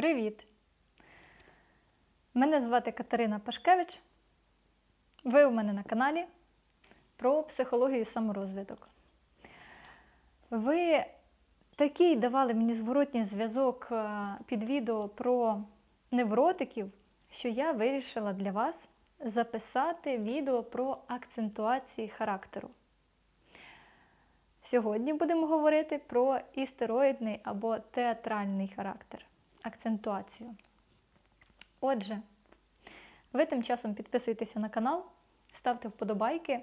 Привіт! Мене звати Катерина Пашкевич. Ви у мене на каналі про психологію і саморозвиток. Ви такий давали мені зворотній зв'язок е, під відео про невротиків, що я вирішила для вас записати відео про акцентуації характеру. Сьогодні будемо говорити про істероїдний або театральний характер, акцентуацію. Отже, ви тим часом підписуйтеся на канал, ставте вподобайки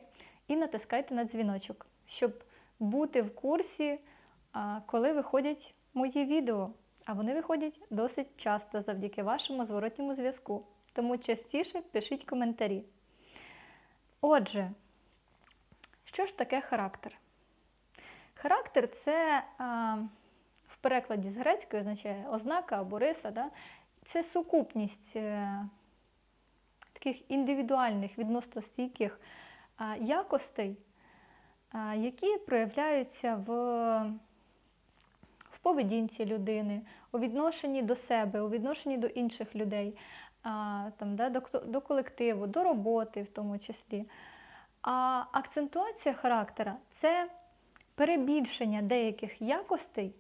і натискайте на дзвіночок, щоб бути в курсі, коли виходять мої відео. А вони виходять досить часто завдяки вашому зворотньому зв'язку. Тому частіше пишіть коментарі. Отже, що ж таке характер? Характер це а, перекладі з грецької означає ознака або риса. Да? Це сукупність е, таких індивідуальних, відносно стійких якостей, які проявляються в, в поведінці людини, у відношенні до себе, у відношенні до інших людей, там, да, до, до колективу, до роботи в тому числі. А акцентуація характера це перебільшення деяких якостей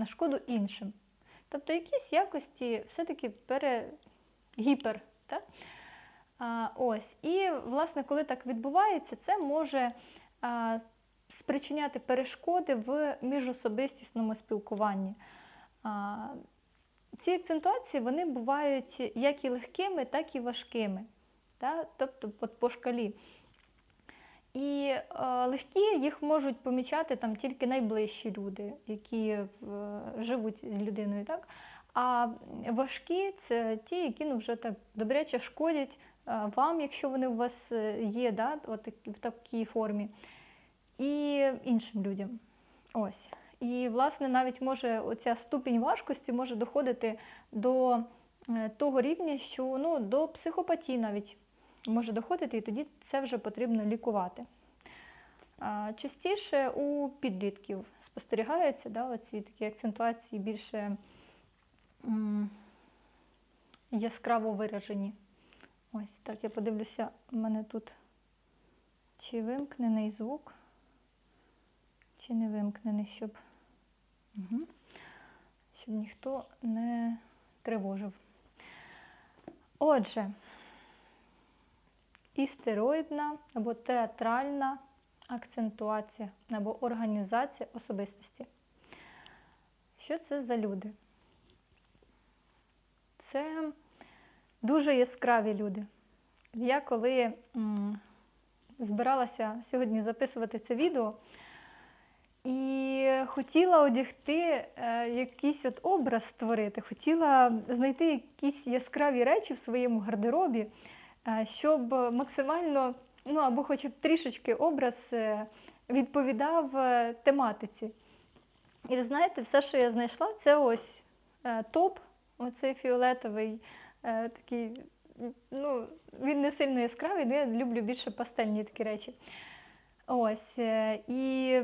на шкоду іншим. Тобто якісь якості все-таки пере... гіпер. Так? А, ось. І, власне, коли так відбувається, це може а, спричиняти перешкоди в міжособистісному спілкуванні. А, ці акцентуації вони бувають як і легкими, так і важкими. Так? Тобто от по шкалі. І е, легкі їх можуть помічати там тільки найближчі люди, які в, живуть з людиною. Так? А важкі це ті, які ну, вже так добряче шкодять е, вам, якщо вони у вас е, є, да, от, в такій формі, і іншим людям. Ось. І, власне, навіть може оця ступінь важкості може доходити до е, того рівня, що ну, до психопатії навіть може доходити, і тоді це вже потрібно лікувати. Частіше у підлітків спостерігаються да, оці такі акцентуації більше м, яскраво виражені. Ось так, я подивлюся, у мене тут чи вимкнений звук, чи не вимкнений, щоб, угу. щоб ніхто не тривожив. Отже, істероїдна або театральна акцентуація або організація особистості. Що це за люди? Це дуже яскраві люди. Я коли збиралася сьогодні записувати це відео і хотіла одягти е, якийсь от образ створити, хотіла знайти якісь яскраві речі в своєму гардеробі. Е, щоб максимально, ну або хоч б трішечки образ е, відповідав е, тематиці. І ви знаєте, все, що я знайшла, це ось топ, оцей фіолетовий, такий, ну, він не сильно яскравий, але я люблю більше пастельні такі речі. Ось. І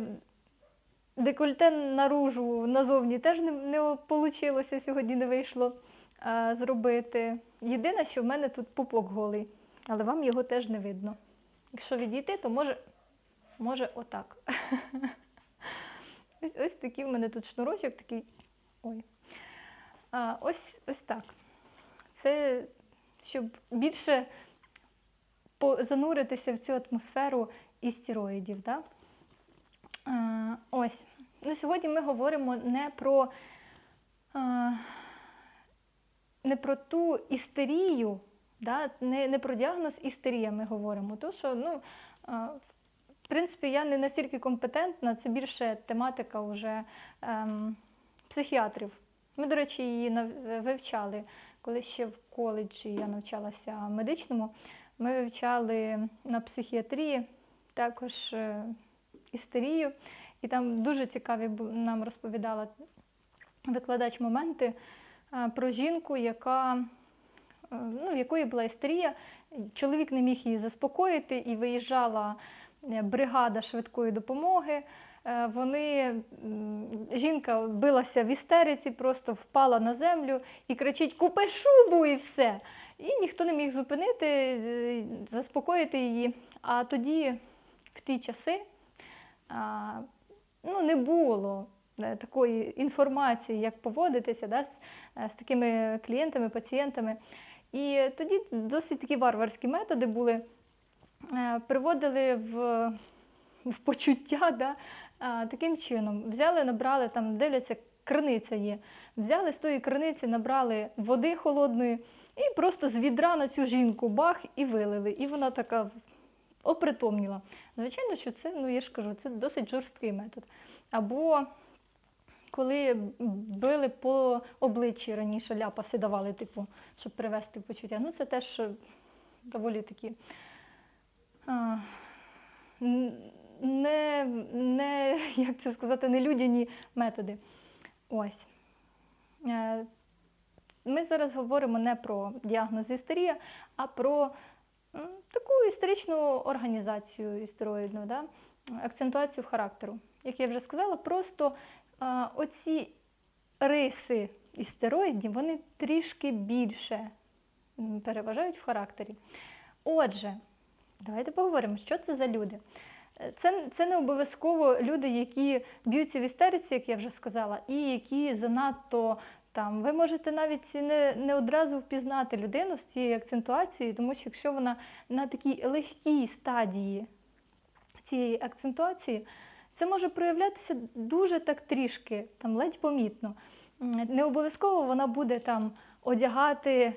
декольте наружу назовні теж не, не вийшло, сьогодні не вийшло зробити. Єдине, що в мене тут пупок голий, але вам його теж не видно. Якщо відійти, то може може отак. Ось ось такий в мене тут шнурочок, такий. Ой. А, Ось ось так. Це щоб більше зануритися в цю атмосферу істероїдів. Да? А, ось. Ну, Сьогодні ми говоримо не про. А, не про ту істерію, да, не не про діагноз істерія ми говоримо. То, що, ну, в принципі, я не настільки компетентна, це більше тематика вже ем, психіатрів. Ми, до речі, її вивчали, коли ще в коледжі я навчалася медичному. Ми вивчали на психіатрії також е, істерію, і там дуже цікаві нам розповідала викладач моменти про жінку, яка, е, ну, в якої була істерія. Чоловік не міг її заспокоїти, і виїжджала е, бригада швидкої допомоги. Е, Вони жінка билася в істериці, просто впала на землю і кричить: Купи шубу і все. І ніхто не міг зупинити, заспокоїти її. А тоді, в ті часи, ну, не було такої інформації, як поводитися да, з, е, з такими клієнтами, пацієнтами. І тоді досить такі варварські методи були, е, приводили в, в почуття да, таким чином. Взяли, набрали, там дивляться, криниця є. Взяли з тої криниці, набрали води холодної і просто з відра на цю жінку бах і вилили. І вона така опритомніла. Звичайно, що це, ну я ж кажу, це досить жорсткий метод. Або коли били по обличчі раніше ляпаси давали, типу, щоб привести почуття. Ну, це теж е, доволі такі а, не, не, як це сказати, нелюдяні методи. Ось. Е, Ми зараз говоримо не про діагноз істерія, а про таку історичну організацію істероїдну, да? акцентуацію характеру. Як я вже сказала, просто оці риси істероїдні, вони трішки більше переважають в характері. Отже, давайте поговоримо, що це за люди. Е, Це, це не обов'язково люди, які б'ються в істериці, як я вже сказала, і які занадто там. Ви можете навіть не, не одразу впізнати людину з цією акцентуацією, тому що якщо вона на такій легкій стадії цієї акцентуації, це може проявлятися дуже так трішки, там ледь помітно. Не обов'язково вона буде там одягати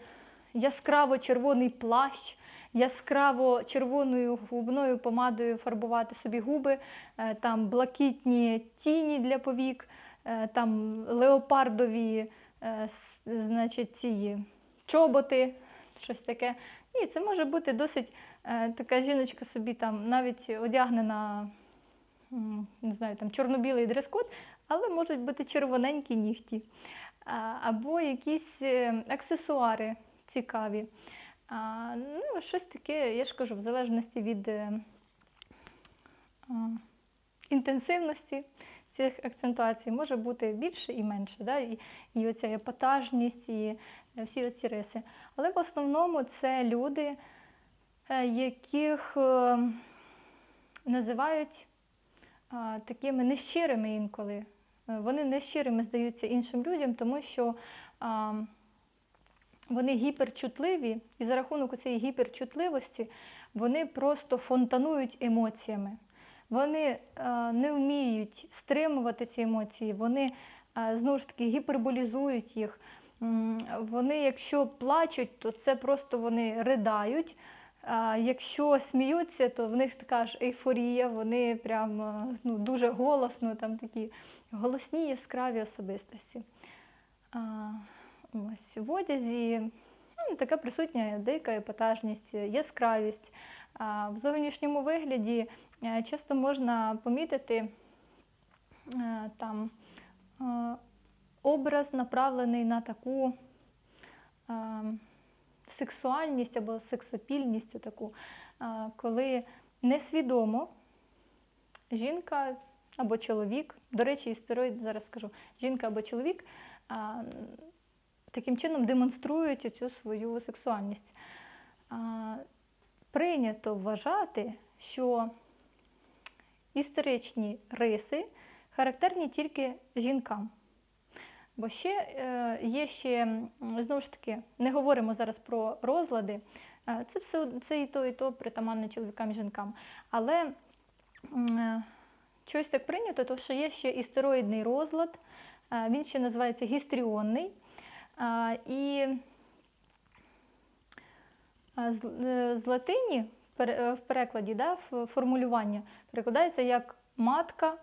яскраво червоний плащ, яскраво червоною губною помадою фарбувати собі губи, е, там блакитні тіні для повік, е, там леопардові е, значить, ці чоботи, щось таке. Ні, це може бути досить така жіночка собі там навіть одягнена, не знаю, там чорно-білий дрес-код, але можуть бути червоненькі нігті. Або якісь е, аксесуари цікаві. Ну, щось таке, я ж кажу, в залежності від е, інтенсивності цих акцентуацій може бути більше і менше. Да? І, і оця епатажність, і е, всі оці риси. Але в основному це люди, яких е, називають а, такими нещирими інколи. Е, Вони нещирими здаються іншим людям, тому що а, вони гіперчутливі, і за рахунок цієї гіперчутливості вони просто фонтанують емоціями. Вони е, не вміють стримувати ці емоції, вони е, знову ж таки гіперболізують їх. Вони, якщо плачуть, то це просто вони ридають. Якщо сміються, то в них така ж ейфорія, вони прям е, ну, дуже голосно, там такі голосні, яскраві особистості. Ось в одязі ну, така присутня дика епатажність, яскравість. В зовнішньому вигляді е, часто можна помітити е, там образ направлений на таку е, сексуальність або сексапільність, таку, коли несвідомо жінка або чоловік, до речі, істероїд зараз скажу, жінка або чоловік таким чином демонструють цю свою сексуальність. Прийнято вважати, що істеричні риси характерні тільки жінкам. Бо ще е, є ще, знову ж таки, не говоримо зараз про розлади, е, це все це і то, і то притаманне чоловікам і жінкам. Але е, щось так прийнято, то що є ще істероїдний розлад, е, він ще називається гістріонний. Е, І е, з, е, латині е, в перекладі да, в формулювання перекладається як матка.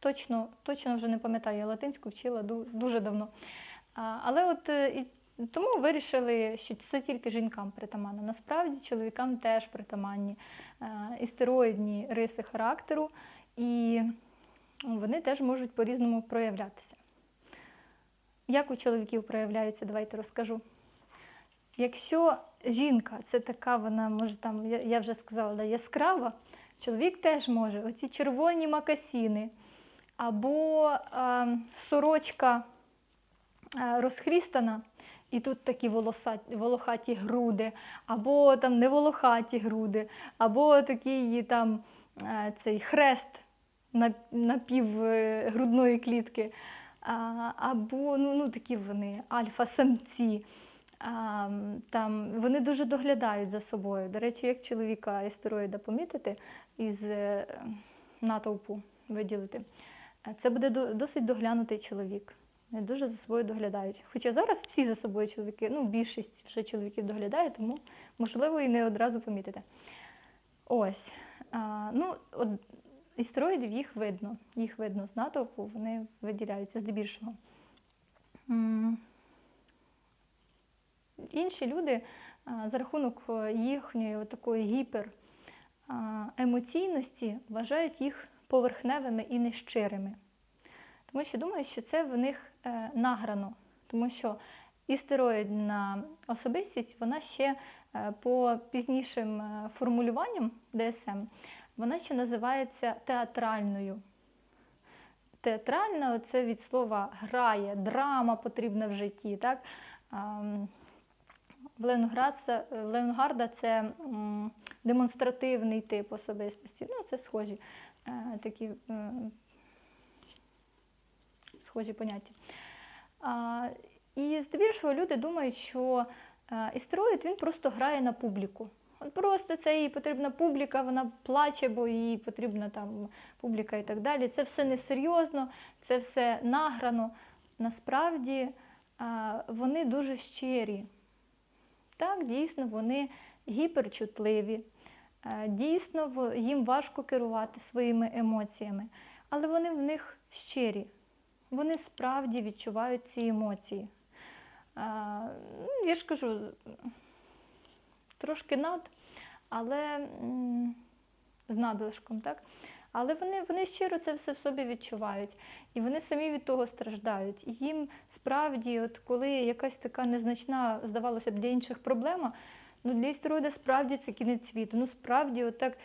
Точно, точно вже не пам'ятаю, я латинську вчила дуже давно. Але от е, і тому вирішили, що це тільки жінкам притаманно. Насправді чоловікам теж притаманні е, істероїдні риси характеру, і вони теж можуть по-різному проявлятися. Як у чоловіків проявляються, давайте розкажу. Якщо жінка це така, вона може там, я, вже сказала, яскрава, Чоловік теж може. Оці червоні макасіни або е, сорочка розхрістана, і тут такі волоса- волохаті груди, або там не волохаті груди, або такий там е, цей хрест на, на пів е, грудної клітки, а, або ну, ну, такі вони альфа-самці. А, там, вони дуже доглядають за собою. До речі, як чоловіка істероїда помітити із е, натовпу виділити, це буде досить доглянутий чоловік. Вони дуже за собою доглядають. Хоча зараз всі за собою чоловіки, ну більшість вже чоловіків доглядає, тому можливо і не одразу помітите. Ось. А, ну, от, істероїдів їх видно. Їх видно з натовпу, вони виділяються здебільшого. Інші люди а, за рахунок е, їхньої такої гіпер а, емоційності вважають їх поверхневими і нещирими. Тому що думають, що це в них е, награно. Тому що істероїдна особистість, вона ще е, по пізнішим е, формулюванням ДСМ, вона ще називається театральною. Театральна це від слова грає, драма потрібна в житті. Так? В Ленгарда, Ленгарда це демонстративний тип особистості. Ну, це схожі такі е, схожі поняття. І здебільшого люди думають, що е, істероїд він просто грає на публіку. От просто це їй потрібна публіка, вона плаче, бо їй потрібна там публіка і так далі. Це все несерйозно, це все награно. Насправді вони дуже щирі. Так, дійсно, вони гіперчутливі. Е, Дійсно, їм важко керувати своїми емоціями, але вони в них щирі. Вони справді відчувають ці емоції. Ну, Я ж кажу, трошки над, але з надлишком, так? Але вони, вони щиро це все в собі відчувають. І вони самі від того страждають. І їм справді, от коли якась така незначна, здавалося б, для інших проблема, ну для істероїда справді це кінець світу. Ну справді, от так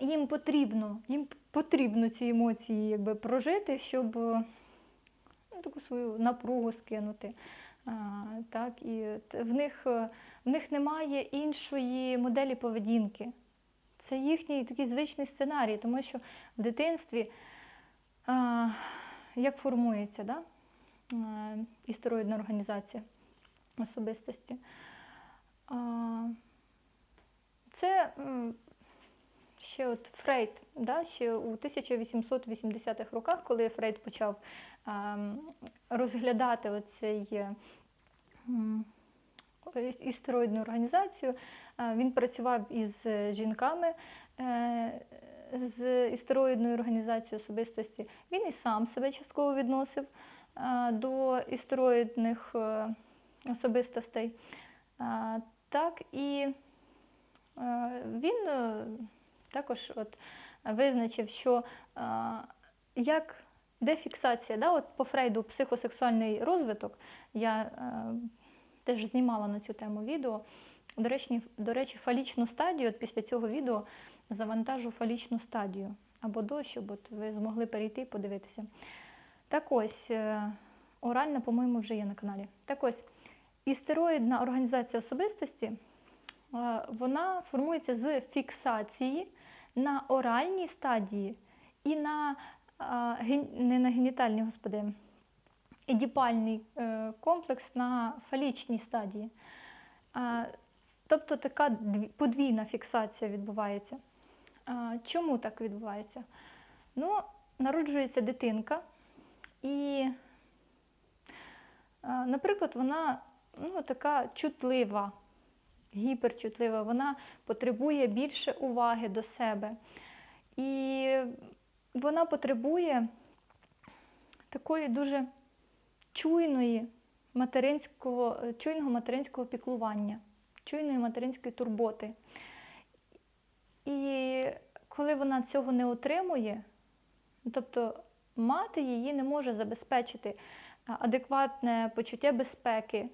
їм потрібно, їм потрібно ці емоції якби, прожити, щоб е, ну, таку свою напругу скинути. А, так, і в, них, е, в них немає іншої моделі поведінки. Це їхній такий звичний сценарій, тому що в дитинстві а, як формується да? а, істероїдна організація особистості. Це ще от Фрейд, да? ще у 1880-х роках, коли Фрейд почав розглядати оцей е, істероїдну організацію, він працював із жінками е, з істероїдною організацією особистості. Він і сам себе частково відносив до істероїдних е, особистостей. Так і е, він е, також от визначив, що е, як дефіксація, да, от по Фрейду психосексуальний розвиток, я теж знімала на цю тему відео. До речі, до речі, фалічну стадію, от після цього відео завантажу фалічну стадію або до, щоб от ви змогли перейти і подивитися. Так ось, оральна, по-моєму, вже є на каналі. Так ось, істероїдна організація особистості, е, вона формується з фіксації на оральній стадії і на не на генітальній, господи, едіпальний е, комплекс на фалічній стадії. Тобто така подвійна фіксація відбувається. Чому так відбувається? Ну, народжується дитинка, і, наприклад, вона ну, така чутлива, гіперчутлива, вона потребує більше уваги до себе. І вона потребує такої дуже чуйної материнського, чуйного материнського піклування, чуйної материнської турботи. І коли вона цього не отримує, тобто мати її не може забезпечити адекватне почуття безпеки,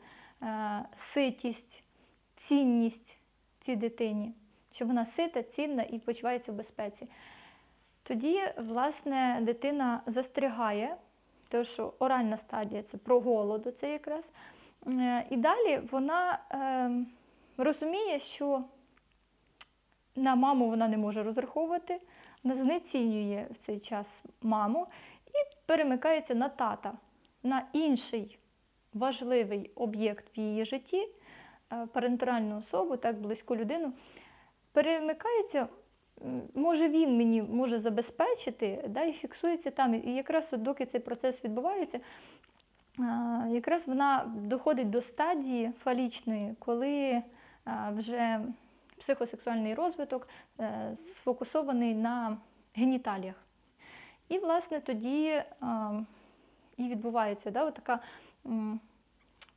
ситість, цінність цій дитині, що вона сита, цінна і почувається в безпеці. Тоді, власне, дитина застрягає, тому що оральна стадія це про голоду, це якраз. Е, І далі вона е, розуміє, що на маму вона не може розраховувати, вона знецінює в цей час маму і перемикається на тата, на інший важливий об'єкт в її житті, е, парентеральну особу, так близьку людину. Перемикається, може він мені може забезпечити, да, і фіксується там. І якраз доки цей процес відбувається, якраз вона доходить до стадії фалічної, коли вже психосексуальний розвиток е, сфокусований на геніталіях. І, власне, тоді а, і відбувається да, така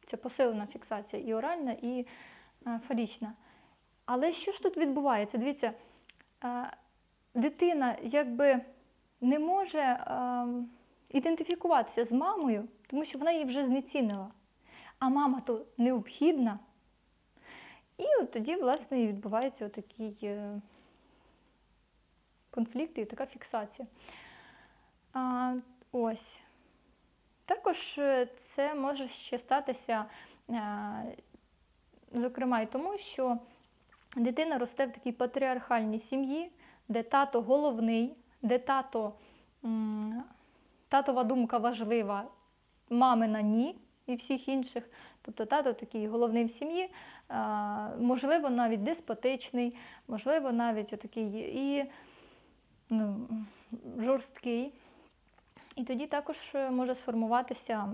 ця посилена фіксація і оральна, і фалічна. Але що ж тут відбувається? Дивіться, дитина якби не може ідентифікуватися з мамою, тому що вона її вже знецінила. А мама то необхідна. І от тоді, власне, і відбувається такий е, конфлікт і така фіксація. А, ось. Також е, це може ще статися, е, зокрема, і тому, що дитина росте в такій патріархальній сім'ї, де тато головний, де тато, татова думка важлива, мамина ні і всіх інших. Тобто тато такий головний в сім'ї, можливо, навіть деспотичний, можливо, навіть отакий і ну, жорсткий. І тоді також е, може сформуватися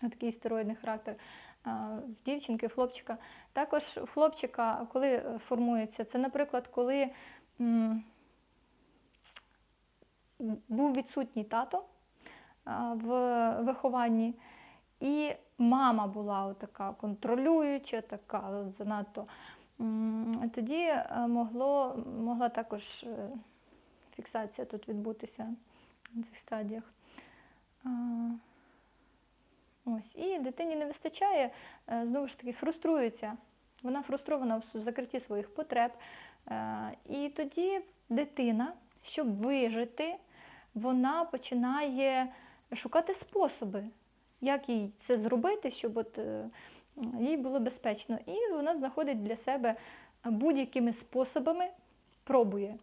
такий стероїдний характер в дівчинки, в хлопчика. Також в хлопчика, коли е, формується, це, наприклад, коли був відсутній тато в вихованні, і мама була така контролююча, така занадто. Тоді е, могло, могла також е, фіксація тут відбутися на цих стадіях. Ось. І дитині не вистачає, е, знову ж таки, фруструється. Вона фрустрована в закритті своїх потреб. Е, І тоді дитина, щоб вижити, вона починає шукати способи, як їй це зробити, щоб от, е, їй було безпечно. І вона знаходить для себе будь-якими способами, пробує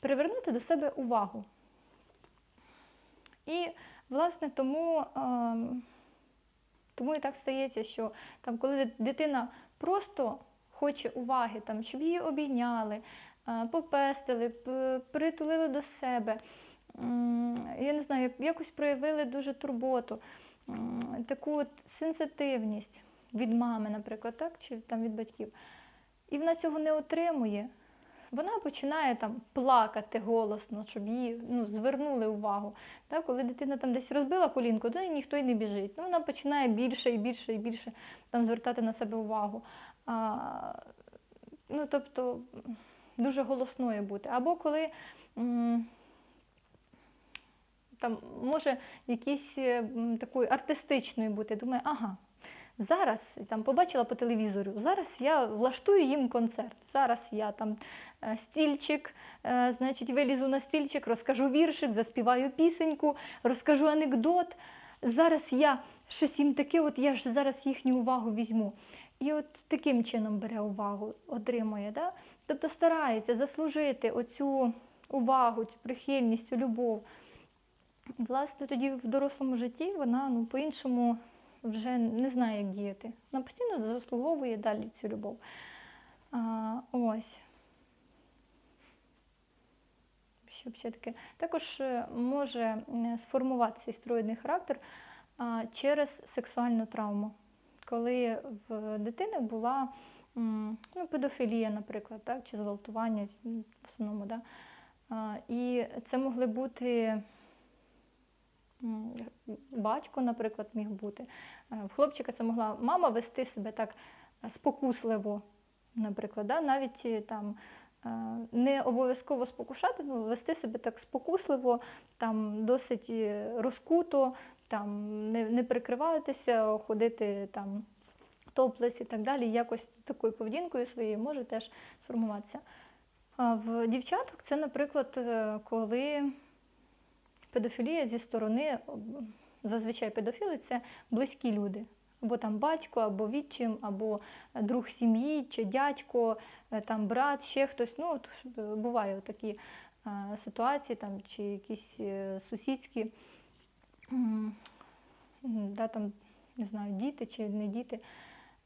привернути до себе увагу. І, власне, тому, ем, тому і так стається, що там, коли дитина просто хоче уваги, там, щоб її обійняли, е, попестили, притулили до себе, я не знаю, якось проявили дуже турботу, таку от сенситивність від мами, наприклад, так, чи там від батьків. І вона цього не отримує. Вона починає там плакати голосно, щоб її ну, звернули увагу. Так, коли дитина там десь розбила колінку, то ніхто й не біжить. Ну, вона починає більше і більше і більше там, звертати на себе увагу. А, ну, тобто дуже голосною бути. Або коли м, там може якісь е, такою артистичною бути, думає, ага. Зараз там побачила по телевізору, зараз я влаштую їм концерт. Зараз я там е, стільчик, е, значить, вилізу на стільчик, розкажу віршик, заспіваю пісеньку, розкажу анекдот. Зараз я щось їм таке, от я ж зараз їхню увагу візьму. І от таким чином бере увагу, отримує. Да? Тобто старається заслужити оцю увагу, цю прихильність, цю любов. Власне, тоді в дорослому житті вона ну, по-іншому вже не знає, як діяти. Вона постійно заслуговує далі цю любов. А, ось. Що б ще таке? Також е, може е, сформуватися істроїдний характер через сексуальну травму, коли в дитини була ну, педофілія, наприклад, так, чи зґвалтування в основному. Да? І це могли бути батько, наприклад, міг бути. Е, В хлопчика це могла мама вести себе так спокусливо, наприклад, да? навіть е, там е, не обов'язково спокушати, але вести себе так спокусливо, там досить розкуто, там не, не прикриватися, ходити там топлес і так далі, якось такою поведінкою своєю може теж сформуватися. В дівчаток це, наприклад, коли педофілія зі сторони, зазвичай педофіли це близькі люди. Або там батько, або відчим, або друг сім'ї, чи дядько, е, там брат, ще хтось. Ну, от, буває такі е, ситуації, там, чи якісь е, сусідські, да, там, не знаю, діти чи не діти.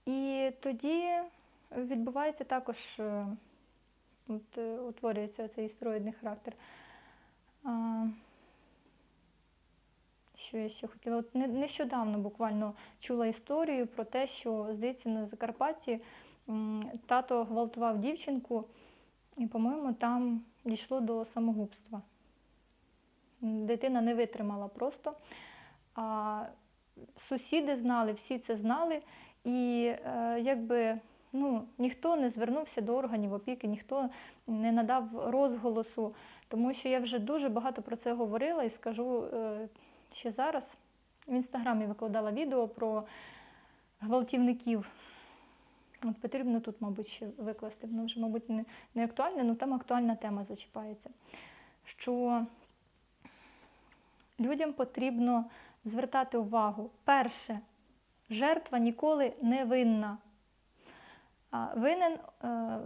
І тоді відбувається також, от, утворюється цей істероїдний характер. Що я ще хотіла? От нещодавно буквально чула історію про те, що, здається, на Закарпатті тато гвалтував дівчинку, і, по-моєму, там дійшло до самогубства. Дитина не витримала просто. А сусіди знали, всі це знали, і е, якби ну, ніхто не звернувся до органів опіки, ніхто не надав розголосу, тому що я вже дуже багато про це говорила і скажу е, ще зараз. В інстаграмі викладала відео про гвалтівників. От потрібно тут, мабуть, ще викласти. Воно вже, мабуть, не, не актуальне, але там актуальна тема зачіпається. Що людям потрібно звертати увагу. Перше, жертва ніколи не винна. Винен е,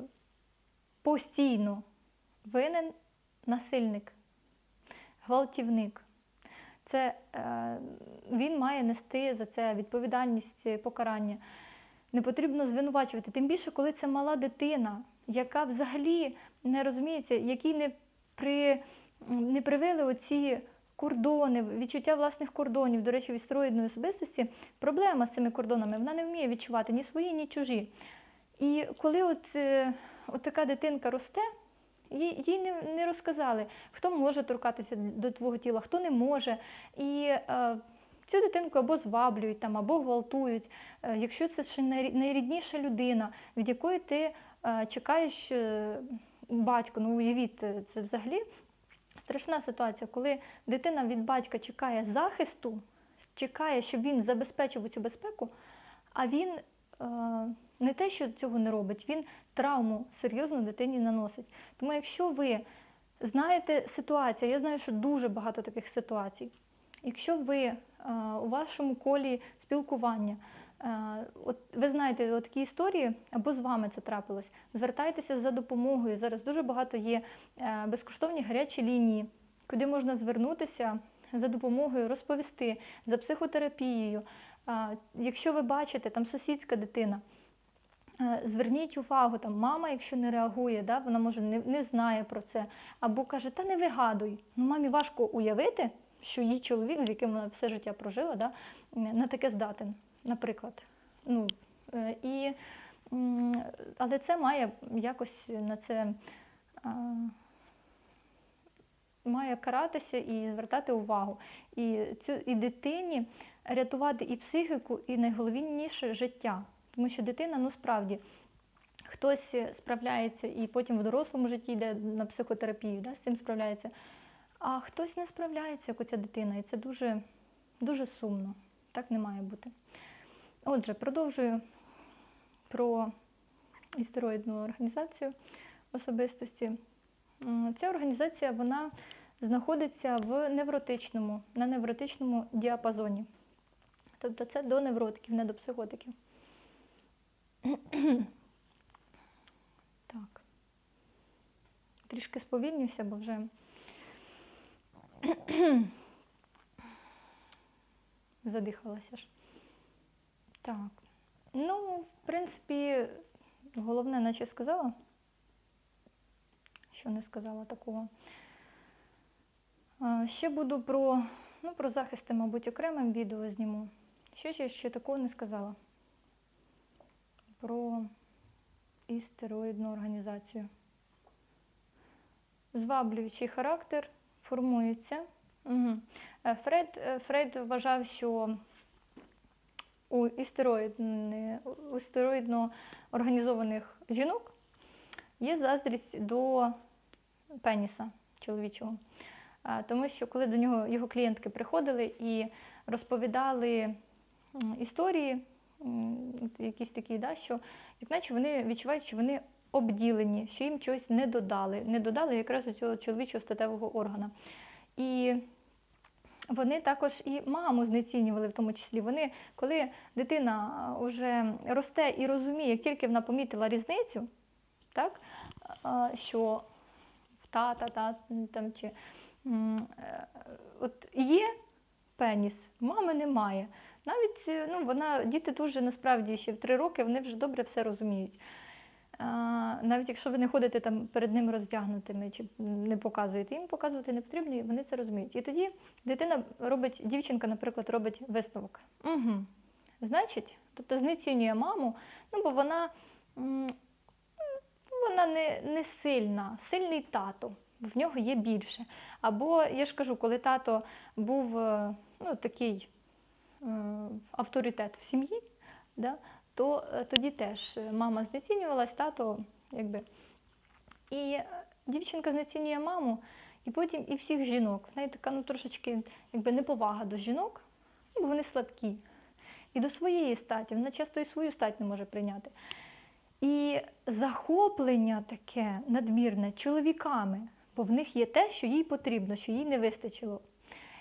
постійно, винен насильник, гвалтівник. Це, е, він має нести за це відповідальність е, покарання. Не потрібно звинувачувати. Тим більше, коли це мала дитина, яка взагалі не розуміється, якій не, при, не привили оці кордони, відчуття власних кордонів, до речі, відстроєної особистості, проблема з цими кордонами, вона не вміє відчувати ні свої, ні чужі. І коли от, е, от така дитинка росте, їй, не, не розказали, хто може торкатися до твого тіла, хто не може. І е, цю дитинку або зваблюють, там, або гвалтують. Е, якщо це ще найрідніша людина, від якої ти е, чекаєш е, батько, ну уявіть, е, це взагалі страшна ситуація, коли дитина від батька чекає захисту, чекає, щоб він забезпечив цю безпеку, а він е, не те, що цього не робить, він травму серйозну дитині наносить. Тому якщо ви знаєте ситуацію, я знаю, що дуже багато таких ситуацій. Якщо ви е, у вашому колі спілкування, е, от ви знаєте от такі історії, або з вами це трапилось, звертайтеся за допомогою. Зараз дуже багато є е, безкоштовні гарячі лінії, куди можна звернутися за допомогою, розповісти за психотерапією. Якщо ви бачите, там сусідська дитина, Зверніть увагу, там мама, якщо не реагує, да, вона може не, не знає про це, або каже, та не вигадуй. Ну, мамі важко уявити, що її чоловік, з яким вона все життя прожила, да, на таке здатен, наприклад. Ну, е, і, але це має якось на це має каратися і звертати увагу. І, цю, і дитині рятувати і психіку, і найголовніше життя. Тому що дитина, ну справді, хтось справляється і потім в дорослому житті йде на психотерапію, да, з цим справляється, а хтось не справляється, як оця дитина, і це дуже, дуже сумно. Так не має бути. Отже, продовжую про істероїдну організацію особистості. Ця організація вона знаходиться в невротичному, на невротичному діапазоні. Тобто це до невротиків, не до психотиків. Так. Трішки сповільнюся, бо вже задихалася ж. Так. Ну, в принципі, головне, наче сказала, що не сказала такого. Ще буду про, ну, про захисти, мабуть, окремим відео зніму. Що ще, ще такого не сказала про істероїдну організацію. Зваблюючий характер формується. Угу. Фред, е, Фрейд вважав, що у істероїдно організованих жінок є заздрість до пеніса чоловічого. Тому що коли до нього його клієнтки приходили і розповідали історії якісь такі, да, що як наче вони відчувають, що вони обділені, що їм чогось не додали, не додали якраз у цього чоловічого статевого органа. І вони також і маму знецінювали в тому числі. Вони, коли дитина вже росте і розуміє, як тільки вона помітила різницю, так, що в тата, та, чи, е, от є пеніс, мами немає. Навіть е, ну, вона, діти дуже насправді ще в три роки вони вже добре все розуміють. А, навіть якщо ви не ходите там перед ними роздягнутими чи не показуєте, їм показувати не потрібно, і вони це розуміють. І тоді дитина робить, дівчинка, наприклад, робить висновок. Угу. Значить, тобто знецінює маму, ну бо вона, вона не, не сильна, сильний тато, в нього є більше. Або я ж кажу, коли тато був е, ну, такий авторитет в сім'ї, да, то е, тоді теж е, мама знецінювалась, тато якби. І е, дівчинка знецінює маму, і потім і всіх жінок. В неї така ну, трошечки якби, неповага до жінок, ну, бо вони слабкі. І до своєї статі, вона часто і свою стать не може прийняти. І захоплення таке надмірне чоловіками, бо в них є те, що їй потрібно, що їй не вистачило.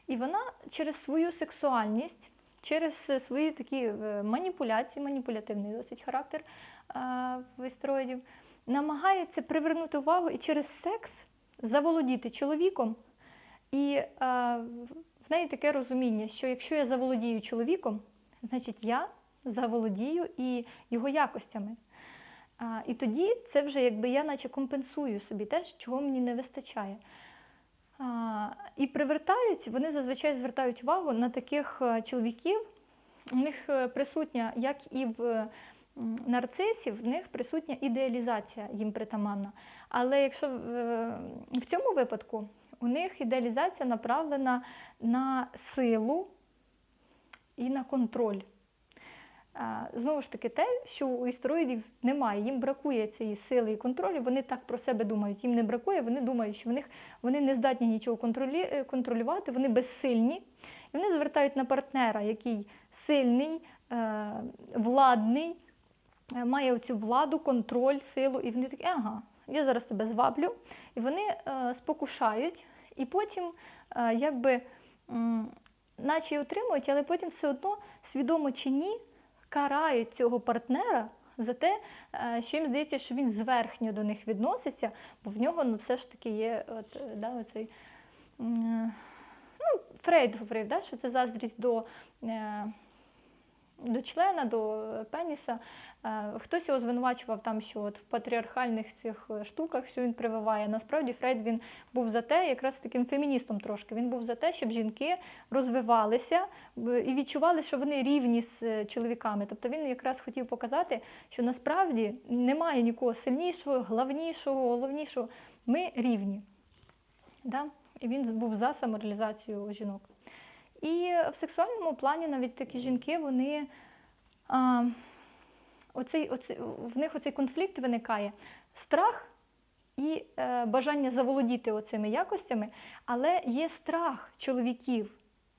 І вона через свою сексуальність, через е, свої такі е, маніпуляції, маніпулятивний досить характер е, в істероїдів, намагається привернути увагу і через секс заволодіти чоловіком. І в неї таке розуміння, що якщо я заволодію чоловіком, значить я заволодію і його якостями. А, і тоді це вже якби я наче компенсую собі те, чого мені не вистачає. І привертають, вони зазвичай звертають увагу на таких е, чоловіків. У них е, присутня, як і в нарцисів, в них присутня ідеалізація їм притаманна. Але якщо е, в цьому випадку у них ідеалізація направлена на силу і на контроль. Знову ж таки, те, що у істероїдів немає, їм бракує цієї сили і контролю, вони так про себе думають. Їм не бракує, вони думають, що в них вони не здатні нічого контролі, е, контролювати, вони безсильні. І вони звертають на партнера, який сильний, е, владний, е, має цю владу, контроль, силу, і вони такі, ага, я зараз тебе зваблю. І вони спокушають, і потім, якби, наче й отримують, але потім все одно, свідомо чи ні, карають цього партнера за те, е, що їм здається, що він зверхньо до них відноситься, бо в нього ну, все ж таки є от, е, да, оцей, ну, Фрейд говорив, да, що це заздрість до, е, до члена, до пеніса. Е, Хтось його звинувачував там, що от в патріархальних цих е, штуках, що він прививає. Насправді Фрейд він був за те, якраз таким феміністом трошки. Він був за те, щоб жінки розвивалися і відчували, що вони рівні з е, чоловіками. Тобто він якраз хотів показати, що насправді немає нікого сильнішого, главнішого, головнішого. Ми рівні. Да? І він був за самореалізацію жінок. І в сексуальному плані навіть такі жінки, вони. А, оцей, оцей, в них оцей конфлікт виникає страх і е, бажання заволодіти оцими якостями, але є страх чоловіків.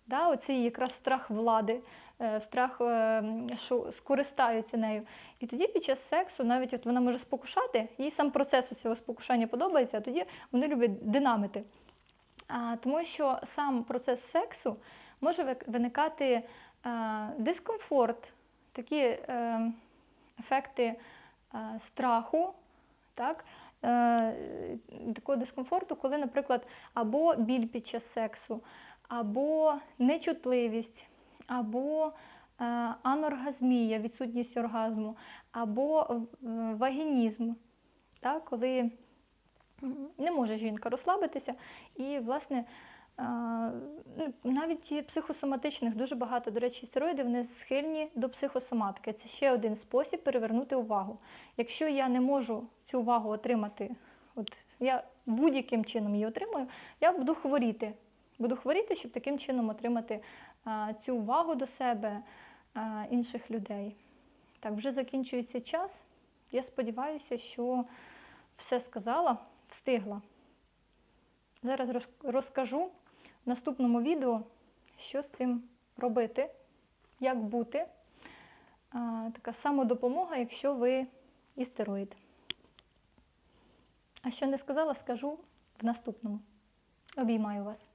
Да, оцей якраз страх влади, е, страх, е, що скористаються нею. І тоді під час сексу, навіть от вона може спокушати, їй сам процес цього спокушання подобається, а тоді вони люблять динамити. А, тому що сам процес сексу може виникати е, дискомфорт, такі е, ефекти е, страху, так? Такого дискомфорту, коли, наприклад, або біль під час сексу, або нечутливість, або аноргазмія, відсутність оргазму, або вагінізм, так? коли не може жінка розслабитися. І, власне, навіть і психосоматичних дуже багато, до речі, стероїди вони схильні до психосоматики. Це ще один спосіб перевернути увагу. Якщо я не можу цю увагу отримати, от я будь-яким чином її отримую, я буду хворіти. Буду хворіти, щоб таким чином отримати а, цю увагу до себе а, інших людей. Так, вже закінчується час. Я сподіваюся, що все сказала, встигла. Зараз розкажу в наступному відео, що з цим робити, як бути. така самодопомога, якщо ви істероїд. А що не сказала, скажу в наступному. Обіймаю вас.